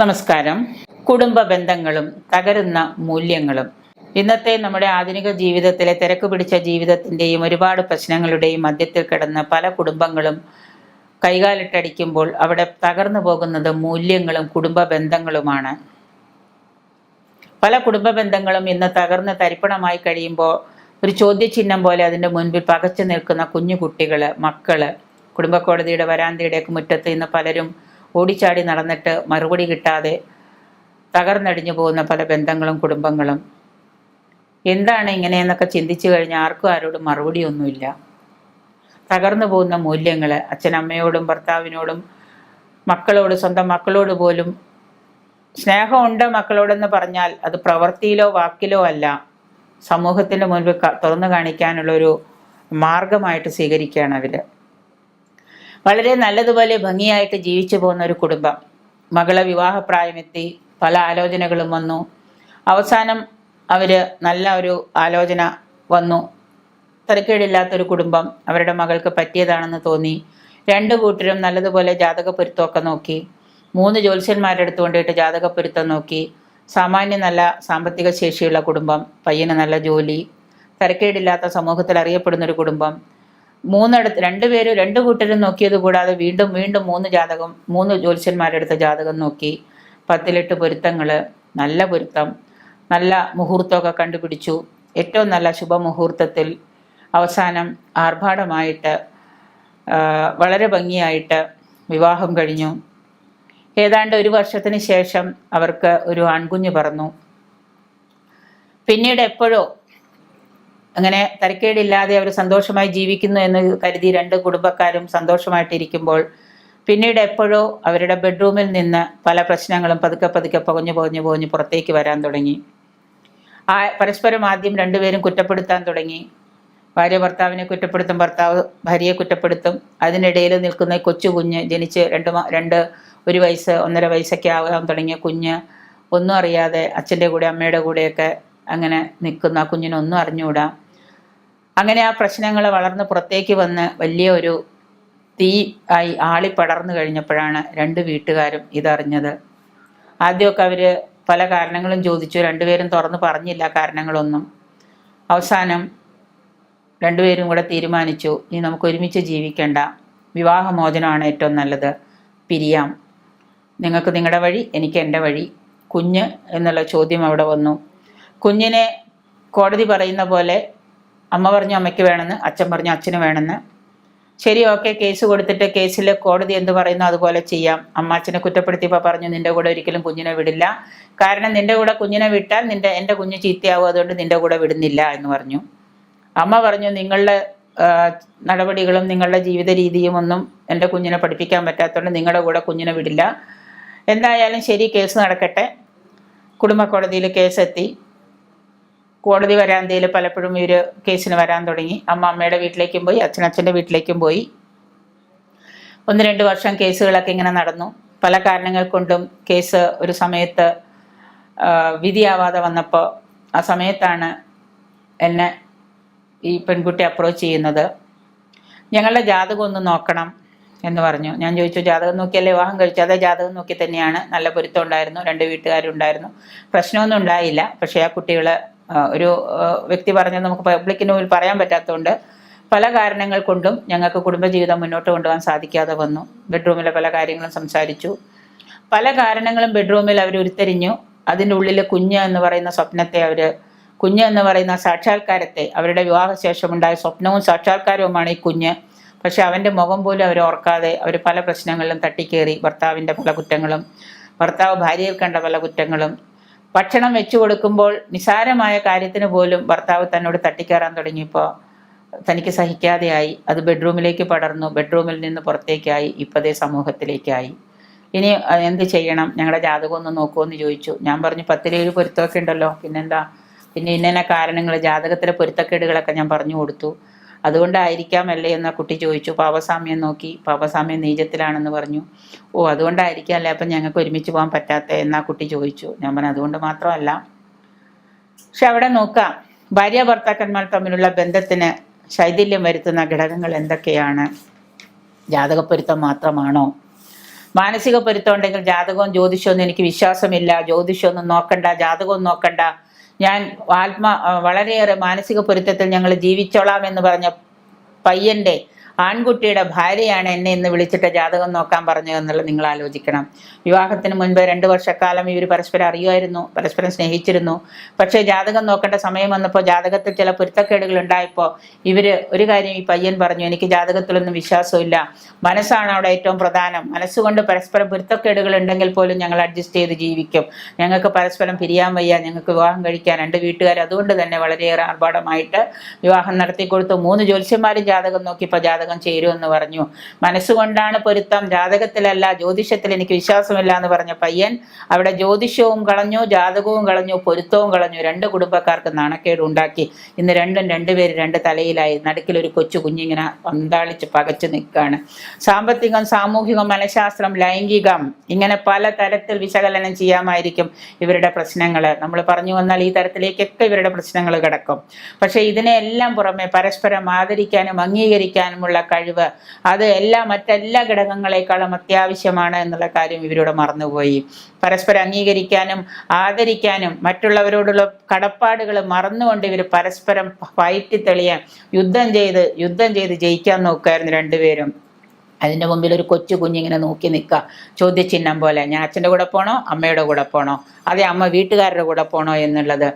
നമസ്കാരം. കുടുംബ ബന്ധങ്ങളും തകരുന്ന മൂല്യങ്ങളും. ഇന്നത്തെ നമ്മുടെ ആധുനിക ജീവിതത്തിലെ തിരക്ക് പിടിച്ച ജീവിതത്തിന്റെയും ഒരുപാട് പ്രശ്നങ്ങളുടെയും മധ്യത്തിൽ കിടന്ന പല കുടുംബങ്ങളും കൈകാലിട്ടടിക്കുമ്പോൾ അവിടെ തകർന്നു പോകുന്നത് മൂല്യങ്ങളും കുടുംബ ബന്ധങ്ങളുമാണ്. പല കുടുംബ ബന്ധങ്ങളും ഇന്ന് തകർന്ന് തരിപ്പണമായി കഴിയുമ്പോൾ ഒരു ചോദ്യചിഹ്നം പോലെ അതിന്റെ മുൻപിൽ പകച്ചു നിൽക്കുന്ന കുഞ്ഞു കുട്ടികൾ മക്കൾ കുടുംബക്കോടതിയുടെ വരാന്തയുടെയൊക്കെ മുറ്റത്ത് ഇന്ന് പലരും ഓടിച്ചാടി നടന്നിട്ട് മറുപടി കിട്ടാതെ തകർന്നടിഞ്ഞു പോകുന്ന പല ബന്ധങ്ങളും കുടുംബങ്ങളും. എന്താണ് ഇങ്ങനെയെന്നൊക്കെ ചിന്തിച്ചു കഴിഞ്ഞാൽ ആർക്കും ആരോടും മറുപടിയൊന്നുമില്ല. തകർന്നു പോകുന്ന മൂല്യങ്ങൾ അച്ഛനമ്മയോടും ഭർത്താവിനോടും മക്കളോട് സ്വന്തം മക്കളോട് പോലും. സ്നേഹമുണ്ട് മക്കളോടെന്ന് പറഞ്ഞാൽ അത് പ്രവൃത്തിയിലോ വാക്കിലോ അല്ല. സമൂഹത്തിന്റെ മുൻപിൽ തുറന്നു കാണിക്കാനുള്ളൊരു മാർഗമായിട്ട് സ്വീകരിക്കുകയാണ് അവർ വളരെ നല്ലതുപോലെ ഭംഗിയായിട്ട് ജീവിച്ചു പോകുന്ന ഒരു കുടുംബം. മകളെ വിവാഹപ്രായമെത്തി പല ആലോചനകളും വന്നു. അവസാനം അവർ നല്ല ഒരു ആലോചന വന്നു. തരക്കേടില്ലാത്തൊരു കുടുംബം അവരുടെ മകൾക്ക് പറ്റിയതാണെന്ന് തോന്നി. രണ്ട് കൂട്ടരും നല്ലതുപോലെ ജാതക പൊരുത്തമൊക്കെ നോക്കി. മൂന്ന് ജ്യോത്സ്യന്മാരുടെ അടുത്ത് കൊണ്ടുപോയിട്ട് ജാതക പൊരുത്തം നോക്കി. സാമാന്യം നല്ല സാമ്പത്തിക ശേഷിയുള്ള കുടുംബം പയ്യന് നല്ല ജോലി. തരക്കേടില്ലാത്ത സമൂഹത്തിൽ അറിയപ്പെടുന്നൊരു കുടുംബം. മൂന്നിടത്ത് രണ്ടുപേരും രണ്ട് കൂട്ടരും നോക്കിയത് കൂടാതെ വീണ്ടും വീണ്ടും മൂന്ന് ജാതകം മൂന്ന് ജ്യോത്സ്യന്മാരെടുത്ത ജാതകം നോക്കി. പത്തിലെട്ട് പൊരുത്തങ്ങൾ നല്ല പൊരുത്തം നല്ല മുഹൂർത്തമൊക്കെ കണ്ടുപിടിച്ചു. ഏറ്റവും നല്ല ശുഭമുഹൂർത്തത്തിൽ അവസാനം ആർഭാടമായിട്ട് വളരെ ഭംഗിയായിട്ട് വിവാഹം കഴിഞ്ഞു. ഏതാണ്ട് ഒരു വർഷത്തിന് ശേഷം അവർക്ക് ഒരു ആൺകുഞ്ഞ് പറന്നു. പിന്നീട് എപ്പോഴോ അങ്ങനെ തരക്കേടില്ലാതെ അവർ സന്തോഷമായി ജീവിക്കുന്നു എന്ന് കരുതി രണ്ട് കുടുംബക്കാരും സന്തോഷമായിട്ടിരിക്കുമ്പോൾ പിന്നീട് എപ്പോഴോ അവരുടെ ബെഡ്റൂമിൽ നിന്ന് പല പ്രശ്നങ്ങളും പതുക്കെ പതുക്കെ പുകഞ്ഞു പുകഞ്ഞു പുകഞ്ഞ് പുറത്തേക്ക് വരാൻ തുടങ്ങി. ആ പരസ്പരം ആദ്യം രണ്ടുപേരും കുറ്റപ്പെടുത്താൻ തുടങ്ങി. ഭാര്യ ഭർത്താവിനെ കുറ്റപ്പെടുത്തും ഭർത്താവ് ഭാര്യയെ കുറ്റപ്പെടുത്തും. അതിനിടയിൽ നിൽക്കുന്ന കൊച്ചു കുഞ്ഞ് ജനിച്ച് രണ്ട് രണ്ട് ഒരു വയസ്സ് ഒന്നര വയസ്സൊക്കെ ആകാൻ തുടങ്ങിയ കുഞ്ഞ് ഒന്നും അറിയാതെ അച്ഛന്റെ കൂടെ അമ്മയുടെ കൂടെയൊക്കെ അങ്ങനെ നിൽക്കുന്ന ആ കുഞ്ഞിനൊന്നും അറിഞ്ഞുകൂടാ. അങ്ങനെ ആ പ്രശ്നങ്ങൾ വളർന്ന് പുറത്തേക്ക് വന്ന് വലിയ ഒരു തീ ആയി ആളി പടർന്നു കഴിഞ്ഞപ്പോഴാണ് രണ്ട് വീട്ടുകാരും ഇതറിഞ്ഞത്. ആദ്യമൊക്കെ അവർ പല കാരണങ്ങളും ചോദിച്ചു. രണ്ടുപേരും തുറന്ന് പറഞ്ഞില്ല കാരണങ്ങളൊന്നും. അവസാനം രണ്ടുപേരും കൂടെ തീരുമാനിച്ചു ഇനി നമുക്ക് ഒരുമിച്ച് ജീവിക്കേണ്ട. വിവാഹമോചനമാണ് ഏറ്റവും നല്ലത്. പിരിയാം. നിങ്ങൾക്ക് നിങ്ങളുടെ വഴി എനിക്ക് എന്റെ വഴി. കുഞ്ഞ് എന്നുള്ള ചോദ്യം അവിടെ വന്നു. കുഞ്ഞിനെ കോടതി പറയുന്ന പോലെ അമ്മ പറഞ്ഞു അമ്മയ്ക്ക് വേണമെന്ന് അച്ഛൻ പറഞ്ഞു അച്ഛന് വേണമെന്ന്. ശരി ഓക്കെ കേസ് കൊടുത്തിട്ട് കേസിൽ കോടതി എന്ത് പറയുന്നു അതുപോലെ ചെയ്യാം. അമ്മ അച്ഛനെ കുറ്റപ്പെടുത്തിയപ്പോൾ പറഞ്ഞു നിന്റെ കൂടെ ഒരിക്കലും കുഞ്ഞിനെ വിടില്ല. കാരണം നിന്റെ കൂടെ കുഞ്ഞിനെ വിട്ടാൽ നിന്റെ എന്റെ കുഞ്ഞ് ചീത്തയാവും. അതുകൊണ്ട് നിന്റെ കൂടെ വിടുന്നില്ല എന്ന് പറഞ്ഞു. അമ്മ പറഞ്ഞു നിങ്ങളുടെ നടപടികളും നിങ്ങളുടെ ജീവിത രീതിയും ഒന്നും എന്റെ കുഞ്ഞിനെ പഠിപ്പിക്കാൻ പറ്റാത്തതുകൊണ്ട് നിങ്ങളുടെ കൂടെ കുഞ്ഞിനെ വിടില്ല. എന്തായാലും ശരി കേസ് നടക്കട്ടെ. കുടുംബ കോടതിയിൽ കേസെത്തി. കോടതി വരാന്തയിൽ പലപ്പോഴും ഇവർ കേസിന് വരാൻ തുടങ്ങി. അമ്മ അമ്മയുടെ വീട്ടിലേക്കും പോയി അച്ഛനച്ഛന്റെ വീട്ടിലേക്കും പോയി. ഒന്ന് രണ്ട് വർഷം കേസുകളൊക്കെ ഇങ്ങനെ നടന്നു. പല കാരണങ്ങൾ കൊണ്ടും കേസ് ഒരു സമയത്ത് വിധിയാവാതെ വന്നപ്പോൾ ആ സമയത്താണ് എന്നെ ഈ പെൺകുട്ടി അപ്രോച്ച് ചെയ്യുന്നത്. ഞങ്ങളുടെ ജാതകം ഒന്ന് നോക്കണം എന്ന് പറഞ്ഞു. ഞാൻ ചോദിച്ചു ജാതകം നോക്കിയല്ലേ വിവാഹം കഴിച്ചു അതേ ജാതകം നോക്കി തന്നെയാണ്. നല്ല പൊരുത്തം ഉണ്ടായിരുന്നു. രണ്ട് വീട്ടുകാരുണ്ടായിരുന്നു പ്രശ്നമൊന്നും ഉണ്ടായില്ല. പക്ഷേ ആ കുട്ടികൾ ഒരു വ്യക്തി പറഞ്ഞത് നമുക്ക് പബ്ലിക്കിന് മുന്നിൽ പറയാൻ പറ്റാത്തതുകൊണ്ട് പല കാരണങ്ങൾ കൊണ്ടും ഞങ്ങൾക്ക് കുടുംബജീവിതം മുന്നോട്ട് കൊണ്ടുപോകാൻ സാധിക്കാതെ വന്നു. ബെഡ്റൂമിലെ പല കാര്യങ്ങളും സംസാരിച്ചു. പല കാരണങ്ങളും ബെഡ്റൂമിൽ അവർ ഉരുത്തിരിഞ്ഞു. അതിന്റെ ഉള്ളിൽ കുഞ്ഞ് എന്ന് പറയുന്ന സ്വപ്നത്തെ അവർ കുഞ്ഞ് എന്ന് പറയുന്ന സാക്ഷാത്കാരത്തെ അവരുടെ വിവാഹശേഷമുണ്ടായ സ്വപ്നവും സാക്ഷാത്കാരവുമാണ് ഈ കുഞ്ഞ്. പക്ഷെ അവന്റെ മുഖം പോലും അവർ ഓർക്കാതെ അവർ പല പ്രശ്നങ്ങളിലും തട്ടിക്കേറി. ഭർത്താവിന്റെ പല കുറ്റങ്ങളും ഭർത്താവ് ഭാര്യയിൽ കണ്ട പല കുറ്റങ്ങളും ഭക്ഷണം വെച്ചു കൊടുക്കുമ്പോൾ നിസാരമായ കാര്യത്തിന് പോലും ഭർത്താവ് തന്നോട് തട്ടിക്കയറാൻ തുടങ്ങിയപ്പോൾ തനിക്ക് സഹിക്കാതെയായി. അത് ബെഡ്റൂമിലേക്ക് പടർന്നു. ബെഡ്റൂമിൽ നിന്ന് പുറത്തേക്കായി. ഇപ്പതേ സമൂഹത്തിലേക്കായി. ഇനി എന്ത് ചെയ്യണം? ഞങ്ങളുടെ ജാതകം ഒന്ന് നോക്കുമെന്ന് ചോദിച്ചു. ഞാൻ പറഞ്ഞു പത്തിലേഴ് പൊരുത്തമൊക്കെ ഉണ്ടല്ലോ. പിന്നെന്താ? പിന്നെ ഇന്ന കാരണങ്ങൾ ജാതകത്തിലെ പൊരുത്തക്കേടുകളൊക്കെ ഞാൻ പറഞ്ഞു കൊടുത്തു. അതുകൊണ്ടായിരിക്കാം അല്ലേ എന്ന് കുട്ടി ചോദിച്ചു. പാപസാമ്യം നോക്കി. പാപസാമ്യം നീചത്തിലാണെന്ന് പറഞ്ഞു. ഓ അതുകൊണ്ടായിരിക്കാം അല്ലേ അപ്പം ഞങ്ങൾക്ക് ഒരുമിച്ച് പോകാൻ പറ്റാത്ത എന്നാ കുട്ടി ചോദിച്ചു. ഞാൻ പറഞ്ഞു അതുകൊണ്ട് മാത്രമല്ല. പക്ഷെ അവിടെ നോക്കാം. ഭാര്യ ഭർത്താക്കന്മാർ തമ്മിലുള്ള ബന്ധത്തിന് ശൈഥില്യം വരുത്തുന്ന ഘടകങ്ങൾ എന്തൊക്കെയാണ്? ജാതക ജാതകപ്പൊരുത്തം മാത്രമാണോ? മാനസിക പൊരുത്തം ഉണ്ടെങ്കിൽ ജാതകവും ജ്യോതിഷവും എനിക്ക് വിശ്വാസമില്ല. ജ്യോതിഷമൊന്നും നോക്കണ്ട ജാതകവും നോക്കണ്ട. ഞാൻ ആത്മ വളരെയേറെ മാനസിക പൊരുത്തത്തിൽ ഞങ്ങൾ ജീവിച്ചോളാം എന്ന് പറഞ്ഞ പയ്യന്റെ ആൺകുട്ടിയുടെ ഭാര്യയാണ് എന്നെ ഇന്ന് വിളിച്ചിട്ട് ജാതകം നോക്കാൻ പറഞ്ഞു പറഞ്ഞതെന്നുള്ളത് നിങ്ങൾ ആലോചിക്കണം. വിവാഹത്തിന് മുൻപ് രണ്ട് വർഷക്കാലം ഇവർ പരസ്പരം അറിയുമായിരുന്നു പരസ്പരം സ്നേഹിച്ചിരുന്നു. പക്ഷേ ജാതകം നോക്കേണ്ട സമയം വന്നപ്പോൾ ജാതകത്തിൽ ചില പൊരുത്തക്കേടുകൾ ഉണ്ടായപ്പോൾ ഇവർ ഒരു കാര്യം ഈ പയ്യൻ പറഞ്ഞു എനിക്ക് ജാതകത്തിലൊന്നും വിശ്വാസമില്ല. മനസ്സാണ് അവിടെ ഏറ്റവും പ്രധാനം. മനസ്സുകൊണ്ട് പരസ്പരം പൊരുത്തക്കേടുകൾ ഉണ്ടെങ്കിൽ പോലും ഞങ്ങൾ അഡ്ജസ്റ്റ് ചെയ്ത് ജീവിക്കും. ഞങ്ങൾക്ക് പരസ്പരം പിരിയാൻ വയ്യ ഞങ്ങൾക്ക് വിവാഹം കഴിക്കാൻ രണ്ട് വീട്ടുകാർ അതുകൊണ്ട് തന്നെ വളരെയേറെ ആർഭാടമായിട്ട് വിവാഹം നടത്തി കൊടുത്തു മൂന്ന് ജ്യോത്സ്യന്മാരും ജാതകം നോക്കിയപ്പോൾ ജാതകം ചേരുമെന്ന് പറഞ്ഞു. മനസ്സുകൊണ്ടാണ് പൊരുത്തം. ജാതകത്തിലല്ല ജ്യോതിഷത്തിൽ എനിക്ക് വിശ്വാസമില്ല എന്ന് പറഞ്ഞ പയ്യൻ അവിടെ ജ്യോതിഷവും കളഞ്ഞു ജാതകവും കളഞ്ഞു പൊരുത്തവും കളഞ്ഞു. രണ്ട് കുടുംബക്കാർക്ക് നാണക്കേട് ഉണ്ടാക്കി. ഇന്ന് രണ്ടും രണ്ടുപേര് രണ്ട് തലയിലായി. നടുക്കിലൊരു കൊച്ചു കുഞ്ഞിങ്ങനെ പന്താളിച്ച് പകച്ചു നിൽക്കുകയാണ്. സാമ്പത്തികം സാമൂഹികം മനഃശാസ്ത്രം ലൈംഗികം ഇങ്ങനെ പല തരത്തിൽ വിശകലനം ചെയ്യാമായിരിക്കും ഇവരുടെ പ്രശ്നങ്ങൾ. നമ്മൾ പറഞ്ഞു വന്നാൽ ഈ തരത്തിലേക്കൊക്കെ ഇവരുടെ പ്രശ്നങ്ങൾ കിടക്കും. പക്ഷേ ഇതിനെല്ലാം പുറമെ പരസ്പരം ആദരിക്കാനും അംഗീകരിക്കാനുമുള്ള കഴിവ്. അത് എല്ലാ മറ്റെല്ലാ ഘടകങ്ങളെക്കാളും അത്യാവശ്യമാണ് എന്നുള്ള കാര്യം ഇവരോട് മറന്നുപോയി. പരസ്പരം അംഗീകരിക്കാനും ആദരിക്കാനും മറ്റുള്ളവരോടുള്ള കടപ്പാടുകൾ മറന്നുകൊണ്ട് ഇവർ പരസ്പരം ഫൈറ്റ് തെളിയാൻ യുദ്ധം ചെയ്ത് യുദ്ധം ചെയ്ത് ജയിക്കാൻ നോക്കുമായിരുന്നു രണ്ടുപേരും. അതിന്റെ മുമ്പിൽ ഒരു കൊച്ചു കുഞ്ഞിങ്ങനെ നോക്കി നിൽക്കുക ചോദ്യചിഹ്നം പോലെ ഞാൻ അച്ഛന്റെ കൂടെ പോണോ? അമ്മയുടെ കൂടെ പോണോ? അതെ അമ്മ വീട്ടുകാരുടെ കൂടെ പോണോ? എന്നുള്ളത്.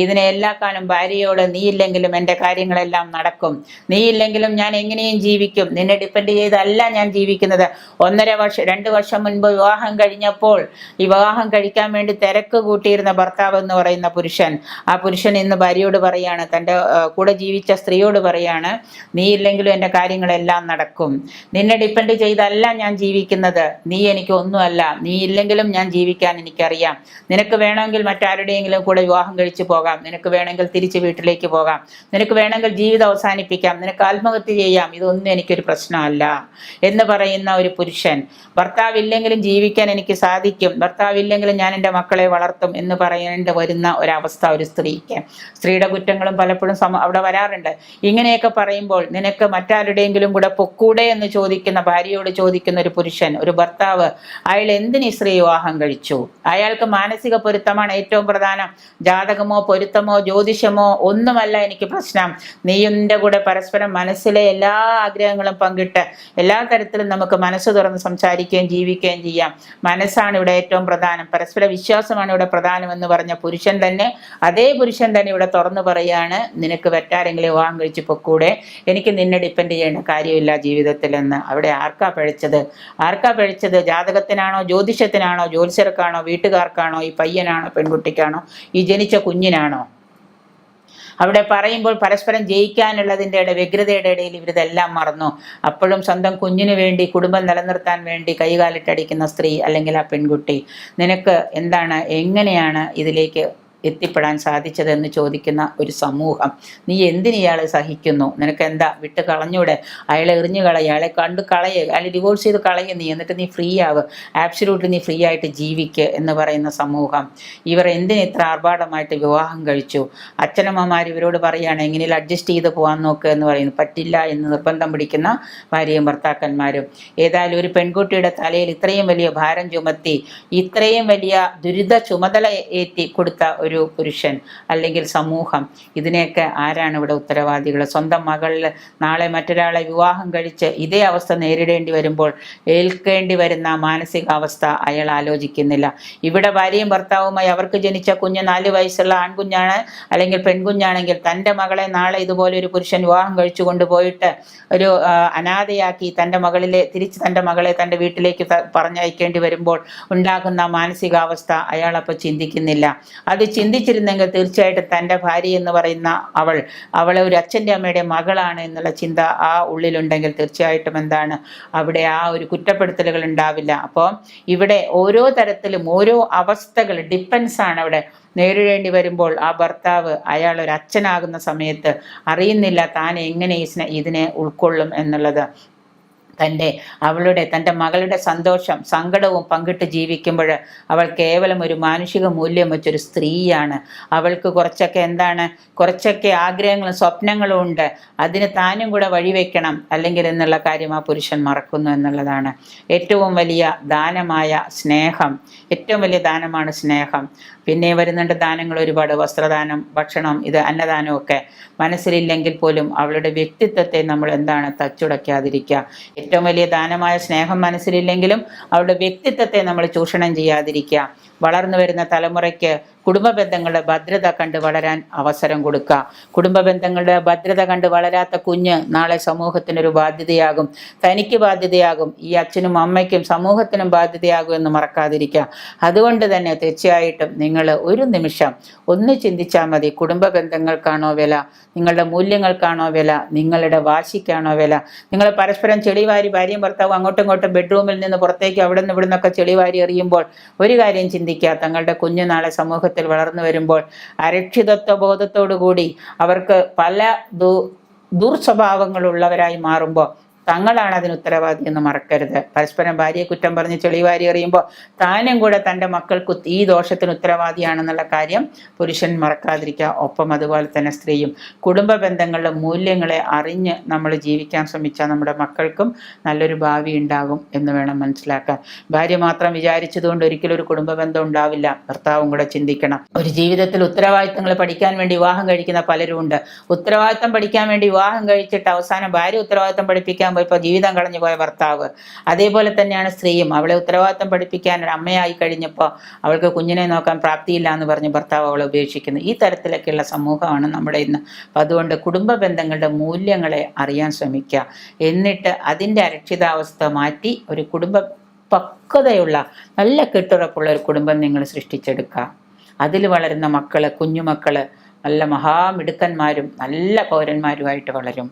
ഇതിനെ എല്ലാ കാലം ഭാര്യയോട് നീ ഇല്ലെങ്കിലും എന്റെ കാര്യങ്ങളെല്ലാം നടക്കും. നീ ഇല്ലെങ്കിലും ഞാൻ എങ്ങനെയും ജീവിക്കും. നിന്നെ ഡിപ്പെൻഡ് ചെയ്തല്ല ഞാൻ ജീവിക്കുന്നത്. ഒന്നര വർഷം രണ്ട് വർഷം മുൻപ് വിവാഹം കഴിഞ്ഞപ്പോൾ ഈ വിവാഹം കഴിക്കാൻ വേണ്ടി തിരക്ക് കൂട്ടിയിരുന്ന ഭർത്താവ് എന്ന് പറയുന്ന പുരുഷൻ ആ പുരുഷൻ ഇന്ന് ഭാര്യയോട് പറയാണ് തന്റെ കൂടെ ജീവിച്ച സ്ത്രീയോട് പറയാണ് നീ ഇല്ലെങ്കിലും എന്റെ കാര്യങ്ങളെല്ലാം നടക്കും. നിന്നെ ഡിപ്പെൻഡ് ചെയ്തല്ല ഞാൻ ജീവിക്കുന്നത്. നീ എനിക്ക് ഒന്നുമല്ല നീ ഇല്ലെങ്കിലും ഞാൻ ജീവിക്കാൻ എനിക്കറിയാം. നിനക്ക് വേണമെങ്കിൽ മറ്റാരുടെയെങ്കിലും കൂടെ വിവാഹം കഴിച്ചു പോകാം. നിനക്ക് വേണമെങ്കിൽ തിരിച്ച് വീട്ടിലേക്ക് പോകാം. നിനക്ക് വേണമെങ്കിൽ ജീവിതം അവസാനിപ്പിക്കാം. നിനക്ക് ആത്മഹത്യ ചെയ്യാം. ഇതൊന്നും എനിക്കൊരു പ്രശ്നമല്ല. എന്ന് പറയുന്ന ഒരു പുരുഷൻ ഭർത്താവ് ഇല്ലെങ്കിലും ജീവിക്കാൻ എനിക്ക് സാധിക്കും. ഭർത്താവ് ഇല്ലെങ്കിലും ഞാൻ എന്റെ മക്കളെ വളർത്തും എന്ന് പറയേണ്ടി വരുന്ന ഒരവസ്ഥ ഒരു സ്ത്രീക്ക്. സ്ത്രീയുടെ കുറ്റങ്ങളും പലപ്പോഴും അവിടെ വരാറുണ്ട്. ഇങ്ങനെയൊക്കെ പറയുമ്പോൾ നിനക്ക് മറ്റാരുടെയെങ്കിലും കൂടെ പൊക്കൂടെ എന്ന് ചോദിക്കുന്ന ഭാര്യയോട് ചോദിക്കുന്ന ഒരു പുരുഷൻ ഒരു ഭർത്താവ് അയാൾ എന്തിന് സ്ത്രീ വിവാഹം കഴിച്ചു? അയാൾക്ക് മാനസിക പൊരുത്തമാണ് ഏറ്റവും പ്രധാനം. ജാതകമോ പൊരുത്തമോ ജ്യോതിഷമോ ഒന്നുമല്ല എനിക്ക് പ്രശ്നം. നിന്റെ കൂടെ പരസ്പരം മനസ്സിലെ എല്ലാ ആഗ്രഹങ്ങളും പങ്കിട്ട് എല്ലാ തരത്തിലും നമുക്ക് മനസ്സ് തുറന്ന് സംസാരിക്കുകയും ജീവിക്കുകയും ചെയ്യാം. മനസ്സാണ് ഇവിടെ ഏറ്റവും പ്രധാനം. പരസ്പര വിശ്വാസമാണ് ഇവിടെ പ്രധാനം എന്ന് പറഞ്ഞ പുരുഷൻ തന്നെ അതേ പുരുഷൻ തന്നെ ഇവിടെ തുറന്നു പറയാണ് നിനക്ക് വെറ്റാരെങ്കിലും വിവാഹം കഴിച്ച് പൊക്കൂടെ? എനിക്ക് നിന്നെ ഡിപ്പെൻഡ് ചെയ്യേണ്ട കാര്യമില്ല ജീവിതത്തിൽ എന്ന് അവിടെ ആർക്കാ പഴിച്ചത്? ആർക്കാ പഴിച്ചത്? ജാതകത്തിനാണോ ജ്യോതിഷത്തിനാണോ ജ്യോത്സ്യർക്കാണോ വീട്ടുകാർക്കാണോ ഈ പയ്യനാണോ പെൺകുട്ടിക്കാണോ ഈ ജനിച്ച കുഞ്ഞിനാണോ? അവിടെ പറയുമ്പോൾ പരസ്പരം ജയിക്കാനുള്ളതിന്റെ ഇട വ്യഗ്രതയുടെ ഇടയിൽ ഇവരിതെല്ലാം മറന്നു. അപ്പോഴും സ്വന്തം കുഞ്ഞിന് വേണ്ടി കുടുംബം നിലനിർത്താൻ വേണ്ടി കൈകാലിട്ടടിക്കുന്ന സ്ത്രീ അല്ലെങ്കിൽ ആ പെൺകുട്ടി. നിനക്ക് എന്താണ് എങ്ങനെയാണ് ഇതിലേക്ക് എത്തിപ്പെടാൻ സാധിച്ചതെന്ന് ചോദിക്കുന്ന ഒരു സമൂഹം. നീ എന്തിന് ഇയാളെ സഹിക്കുന്നു? നിനക്ക് എന്താ വിട്ട് കളഞ്ഞൂടെ? അയാളെ എറിഞ്ഞു കളയുക അയാളെ കണ്ട് കളയുക അയാളെ ഡിവോഴ്സ് ചെയ്ത് കളയുക നീ. എന്നിട്ട് നീ ഫ്രീ ആവുക ആബ്സലൂട്ട്ലി നീ ഫ്രീ ആയിട്ട് ജീവിക്കുക എന്ന് പറയുന്ന സമൂഹം. ഇവർ എന്തിന് ഇത്ര ആർഭാടമായിട്ട് വിവാഹം കഴിച്ചു? അച്ഛനമ്മമാർ ഇവരോട് പറയുകയാണ് എങ്ങനെയും അഡ്ജസ്റ്റ് ചെയ്ത് പോകാൻ നോക്കുക എന്ന് പറയുന്നു. പറ്റില്ല എന്ന് നിർബന്ധം പിടിക്കുന്ന ഭാര്യയും ഭർത്താക്കന്മാരും. ഏതായാലും ഒരു പെൺകുട്ടിയുടെ തലയിൽ ഇത്രയും വലിയ ഭാരം ചുമത്തി ഇത്രയും വലിയ ദുരിത ചുമതല ഏറ്റി കൊടുത്ത ഒരു പുരുഷൻ അല്ലെങ്കിൽ സമൂഹം. ഇതിനെയൊക്കെ ആരാണ് ഇവിടെ ഉത്തരവാദികൾ സ്വന്തം മകളിൽ നാളെ മറ്റൊരാളെ വിവാഹം കഴിച്ച് ഇതേ അവസ്ഥ നേരിടേണ്ടി വരുമ്പോൾ ഏൽക്കേണ്ടി വരുന്ന മാനസികാവസ്ഥ അയാൾ ആലോചിക്കുന്നില്ല. ഇവിടെ ഭാര്യയും ഭർത്താവുമായി അവർക്ക് ജനിച്ച കുഞ്ഞ് നാല് വയസ്സുള്ള ആൺകുഞ്ഞാണ് അല്ലെങ്കിൽ പെൺകുഞ്ഞാണെങ്കിൽ തന്റെ മകളെ നാളെ ഇതുപോലെ ഒരു പുരുഷൻ വിവാഹം കഴിച്ചു കൊണ്ടുപോയിട്ട് ഒരു അനാഥയാക്കി തന്റെ മകളിലെ തിരിച്ച് തന്റെ മകളെ തന്റെ വീട്ടിലേക്ക് പറഞ്ഞയക്കേണ്ടി വരുമ്പോൾ ഉണ്ടാകുന്ന മാനസികാവസ്ഥ അയാൾ അപ്പോൾ ചിന്തിക്കുന്നില്ല. അത് ചിന്തിച്ചിരുന്നെങ്കിൽ തീർച്ചയായിട്ടും തന്റെ ഭാര്യ എന്ന് പറയുന്ന അവൾ അവളെ ഒരു അച്ഛന്റെ അമ്മയുടെ മകളാണ് എന്നുള്ള ചിന്ത ആ ഉള്ളിലുണ്ടെങ്കിൽ തീർച്ചയായിട്ടും എന്താണ് അവിടെ ആ ഒരു കുറ്റപ്പെടുത്തലുകൾ ഉണ്ടാവില്ല. അപ്പോൾ ഇവിടെ ഓരോ തരത്തിലും ഓരോ അവസ്ഥകൾ ഡിപ്പെൻസ് ആണ് അവിടെ. നേരിടേണ്ടി വരുമ്പോൾ ആ ഭർത്താവ് അയാൾ ഒരു അച്ഛനാകുന്ന സമയത്ത് അറിയുന്നില്ല താൻ എങ്ങനെ ഇതിനെ ഉൾക്കൊള്ളും എന്നുള്ളത്. തന്റെ അവളുടെ തന്റെ മകളുടെ സന്തോഷം സങ്കടവും പങ്കിട്ട് ജീവിക്കുമ്പോൾ അവൾ കേവലം ഒരു മാനുഷിക മൂല്യം വെച്ചൊരു സ്ത്രീയാണ്. അവൾക്ക് കുറച്ചൊക്കെ എന്താണ് കുറച്ചൊക്കെ ആഗ്രഹങ്ങളും സ്വപ്നങ്ങളും ഉണ്ട്. അതിന് താനും കൂടെ വഴിവെക്കണം അല്ലെങ്കിൽ എന്നുള്ള കാര്യം ആ പുരുഷൻ മറക്കുന്നു എന്നുള്ളതാണ്. ഏറ്റവും വലിയ ദാനമായ സ്നേഹം ഏറ്റവും വലിയ ദാനമാണ് സ്നേഹം. പിന്നെ വരുന്നുണ്ട് ദാനങ്ങൾ ഒരുപാട് വസ്ത്രദാനം ഭക്ഷണം ഇത് അന്നദാനം ഒക്കെ. മനസ്സിലില്ലെങ്കിൽ പോലും അവളുടെ വ്യക്തിത്വത്തെ നമ്മൾ എന്താണ് തച്ചുടയ്ക്കാതിരിക്കുക ഏറ്റവും വലിയ ദാനമായ സ്നേഹം മനസ്സിലില്ലെങ്കിലും അവളുടെ വ്യക്തിത്വത്തെ നമ്മൾ ചൂഷണം ചെയ്യാതിരിക്കുക. വളർന്നു വരുന്ന തലമുറയ്ക്ക് കുടുംബ ബന്ധങ്ങളുടെ ഭദ്രത കണ്ട് വളരാൻ അവസരം കൊടുക്കുക കുടുംബ ബന്ധങ്ങളുടെ ഭദ്രത കണ്ട് വളരാത്ത കുഞ്ഞ് നാളെ സമൂഹത്തിനൊരു ബാധ്യതയാകും. തനിക്ക് ബാധ്യതയാകും. ഈ അച്ഛനും അമ്മയ്ക്കും സമൂഹത്തിനും ബാധ്യതയാകും എന്ന് മറക്കാതിരിക്കുക അതുകൊണ്ട് തന്നെ തീർച്ചയായിട്ടും നിങ്ങൾ ഒരു നിമിഷം ഒന്ന് ചിന്തിച്ചാൽ മതി. കുടുംബ ബന്ധങ്ങൾക്കാണോ വില? നിങ്ങളുടെ മൂല്യങ്ങൾക്കാണോ വില? നിങ്ങളുടെ വാശിക്കാണോ വില? നിങ്ങൾ പരസ്പരം ചെളിവാരി ഭാര്യയും ഭർത്താവും അങ്ങോട്ടും ഇങ്ങോട്ടും ബെഡ്റൂമിൽ നിന്ന് പുറത്തേക്ക് അവിടെ നിന്ന് ഇവിടെ നിന്നൊക്കെ ചെളിവാരി എറിയുമ്പോൾ ഒരു കാര്യം ചിന്തിക്കുക തങ്ങളുടെ കുഞ്ഞു നാളെ സമൂഹത്തിൽ വളർന്നു വരുമ്പോൾ അരക്ഷിതത്വ ബോധത്തോടു കൂടി അവർക്ക് പല ദു ദുർസ്വഭാവങ്ങളുള്ളവരായി മാറുമ്പോൾ തങ്ങളാണ് അതിന് ഉത്തരവാദി എന്ന് മറക്കരുത്. പരസ്പരം ഭാര്യയെ കുറ്റം പറഞ്ഞ് ചെളിവാരി എറിയുമ്പോൾ താനും കൂടെ തന്റെ മക്കൾക്ക് ഈ ദോഷത്തിന് ഉത്തരവാദിയാണെന്നുള്ള കാര്യം പുരുഷൻ മറക്കാതിരിക്കുക. ഒപ്പം അതുപോലെ തന്നെ സ്ത്രീയും കുടുംബ ബന്ധങ്ങളുടെ മൂല്യങ്ങളെ അറിഞ്ഞ് നമ്മൾ ജീവിക്കാൻ ശ്രമിച്ചാൽ നമ്മുടെ മക്കൾക്കും നല്ലൊരു ഭാവി ഉണ്ടാകും എന്ന് വേണം മനസ്സിലാക്കാൻ. ഭാര്യ മാത്രം വിചാരിച്ചതുകൊണ്ട് ഒരിക്കലും ഒരു കുടുംബ ബന്ധം ഉണ്ടാവില്ല. ഭർത്താവും കൂടെ ചിന്തിക്കണം. ഒരു ജീവിതത്തിൽ ഉത്തരവാദിത്തങ്ങൾ പഠിക്കാൻ വേണ്ടി വിവാഹം കഴിക്കുന്ന പലരും ഉണ്ട് ഉത്തരവാദിത്തം പഠിക്കാൻ വേണ്ടി വിവാഹം കഴിച്ചിട്ട് അവസാനം ഭാര്യ ഉത്തരവാദിത്തം പഠിപ്പിക്കാൻ പോയപ്പോൾ ജീവിതം കളഞ്ഞു പോയ ഭർത്താവ്. അതേപോലെ തന്നെയാണ് സ്ത്രീയും. അവളെ ഉത്തരവാദിത്തം പഠിപ്പിക്കാൻ ഒരു അമ്മയായി കഴിഞ്ഞപ്പോൾ അവൾക്ക് കുഞ്ഞിനെ നോക്കാൻ പ്രാപ്തിയില്ല എന്ന് പറഞ്ഞ് ഭർത്താവ് അവളെ ഉപേക്ഷിക്കുന്നു. ഈ തരത്തിലൊക്കെയുള്ള സമൂഹമാണ് നമ്മുടെ ഇന്ന്. അപ്പം അതുകൊണ്ട് കുടുംബ ബന്ധങ്ങളുടെ മൂല്യങ്ങളെ അറിയാൻ ശ്രമിക്കുക. എന്നിട്ട് അതിന്റെ അരക്ഷിതാവസ്ഥ മാറ്റി ഒരു കുടുംബ പക്വതയുള്ള നല്ല കെട്ടുറപ്പുള്ള ഒരു കുടുംബം നിങ്ങൾ സൃഷ്ടിച്ചെടുക്കുക. അതിൽ വളരുന്ന മക്കൾ കുഞ്ഞുമക്കൾ നല്ല മഹാമിടുക്കന്മാരും നല്ല പൗരന്മാരുമായിട്ട് വളരും.